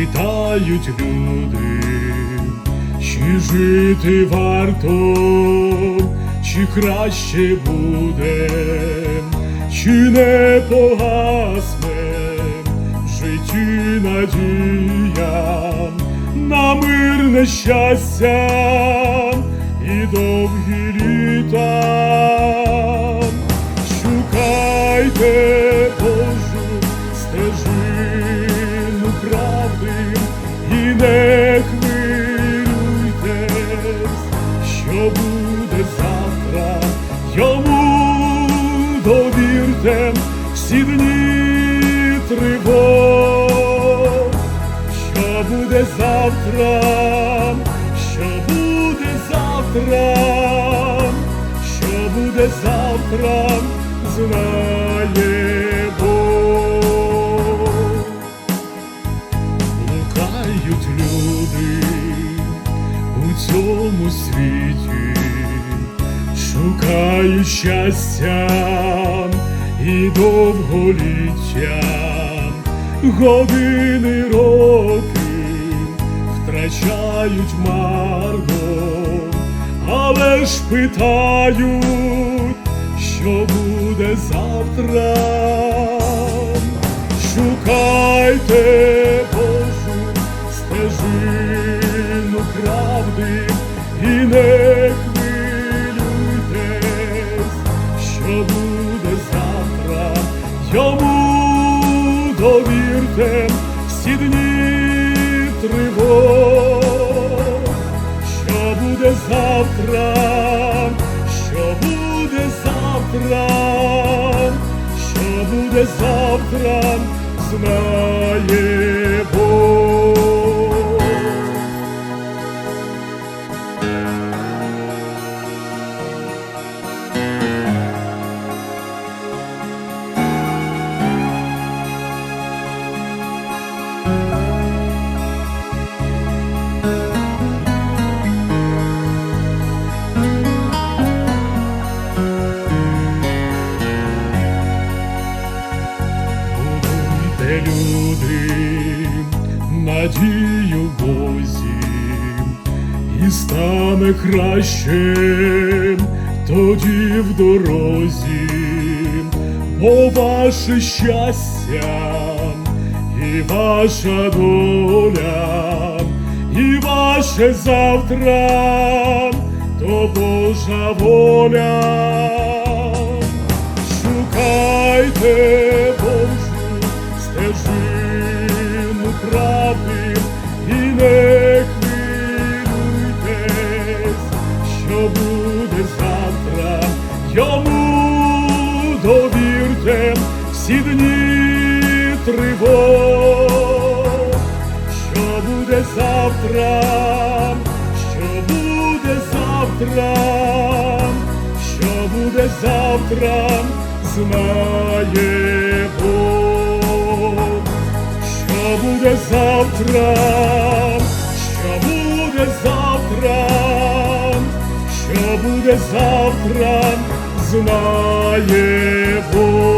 питають люди, чи жити варто, чи краще буде, чи не погасне в житті надія на мирне щастя і довгі літа. Не хвилюйтесь, що буде завтра, йому довірте всі дні тривог, що буде завтра, що буде завтра, що буде завтра, цьому світі, шукають щастя і довголіття, години роки втрачають марно, але ж питають, що буде завтра. І не хвилюйтесь, що буде завтра, йому довірте всі дні тривог, що буде завтра, що буде завтра, що буде завтра, знає Бог. Надію Бозі, і стане краще тоді в дорозі, бо ваше щастя і ваша доля, і ваше завтра, то Божа воля. Довірте всі дні тривог, що буде завтра, що буде завтра? Що буде завтра, знає Бог, що буде завтра, що буде завтра, що буде завтра, знає Бог.